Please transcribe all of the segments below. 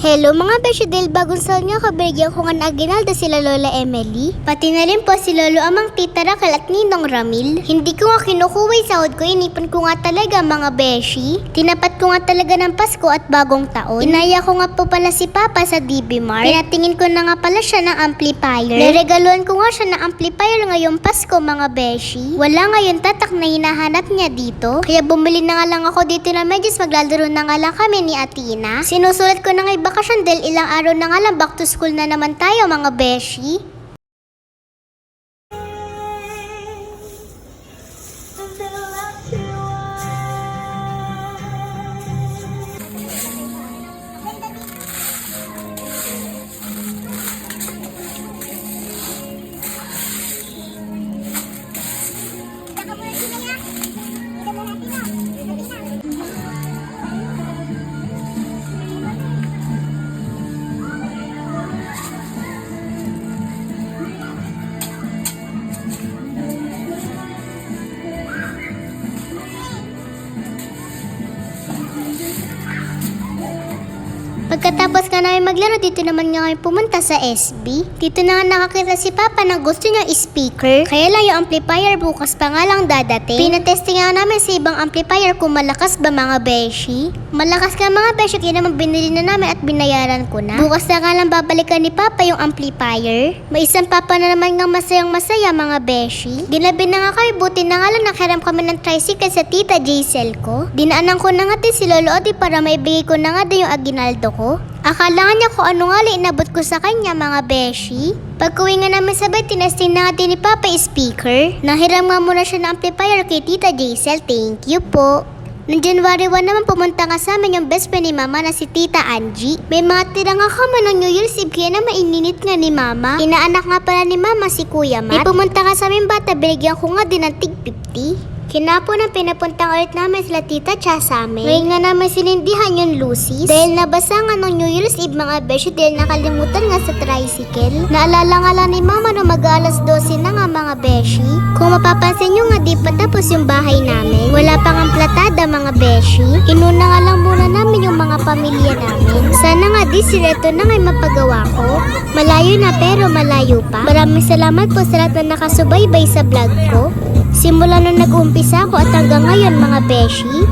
Hello mga beshi, dahil bagong sahod nga kabigyan ko nga na aginalda sila Lola Emily. Pati na rin po si Lolo Amang Tita Raquel at Ninong Ramil. Hindi ko nga kinukuha yung sahod ko, inipan ko nga talaga mga beshi. Tinapat ko nga talaga ng Pasko at bagong taon. Inaya ko nga po pala si Papa sa DB Mart. Pinatingin ko na nga pala siya ng amplifier. Naregaluan ko nga siya ng amplifier ngayong Pasko mga beshi. Wala ngayon tatak na hinahanap niya dito. Kaya bumili na nga lang ako dito na medyas maglalaro na nga lang kami ni Atina. Sinusulat ko na nga yung bakasyon dahil ilang araw na nga lang back to school na naman tayo mga beshi. Thank you. Pagkatapos nga namin maglaro, dito naman nga kami pumunta sa SB. Dito na nga nakakita si Papa na gusto niya speaker. Kaya lang yung amplifier bukas pa nga lang dadating. Pinatesting nga namin sa ibang amplifier kung malakas ba mga beshi. Malakas nga mga beshi, kaya naman binili na namin at binayaran ko na. Bukas na nga lang babalikan ni Papa yung amplifier. May isang Papa na naman nga masayang masaya mga beshi. Ginabi na nga kami, buti na nga lang nakaram kami ng tricycle sa tita Jaisel ko. Dinaanan ko na nga din si Lolo Odi para maibigay ko na nga din yung aginaldo ko. Akala nga niya kung ano nga inabot ko sa kanya mga beshi. Pagkuwi nga namin sabay, tinesting na nga din ni Papa speaker. Nahiram nga muna siya ng amplifier kay Tita Jaisel. Thank you po. Noong January 1 naman pumunta nga sa amin yung best friend ni Mama na si Tita Angie. May mga tira nga kama ng New Year's Eve kaya na maininit nga ni Mama. Inaanak nga pala ni Mama si Kuya Matt. May pumunta nga sa amin bata, binigyan ko nga din ng tig 50. Kinapo na pinapuntang ulit namin sila tita tsaka sa amin. Ngayon nga namin sinindihan yung Lucy's. Dahil nabasa nga nung New Year's Eve mga beshi dahil nakalimutan nga sa tricycle. Naalala nga lang ni mama no mag-alas 12 na nga mga beshi. Kung mapapansin nyo nga di pa tapos yung bahay namin. Wala pang ang platada mga beshi. Inuna nga lang muna namin yung mga pamilya namin. Sana nga di sireto na ngay mapagawa ko. Malayo na pero malayo pa. Maraming salamat po sa lahat na nakasubaybay sa vlog ko. Simula nung nag-umpisa ako at hanggang ngayon mga beshi.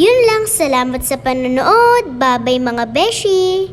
Yun lang, salamat sa panonood. Babay mga beshi!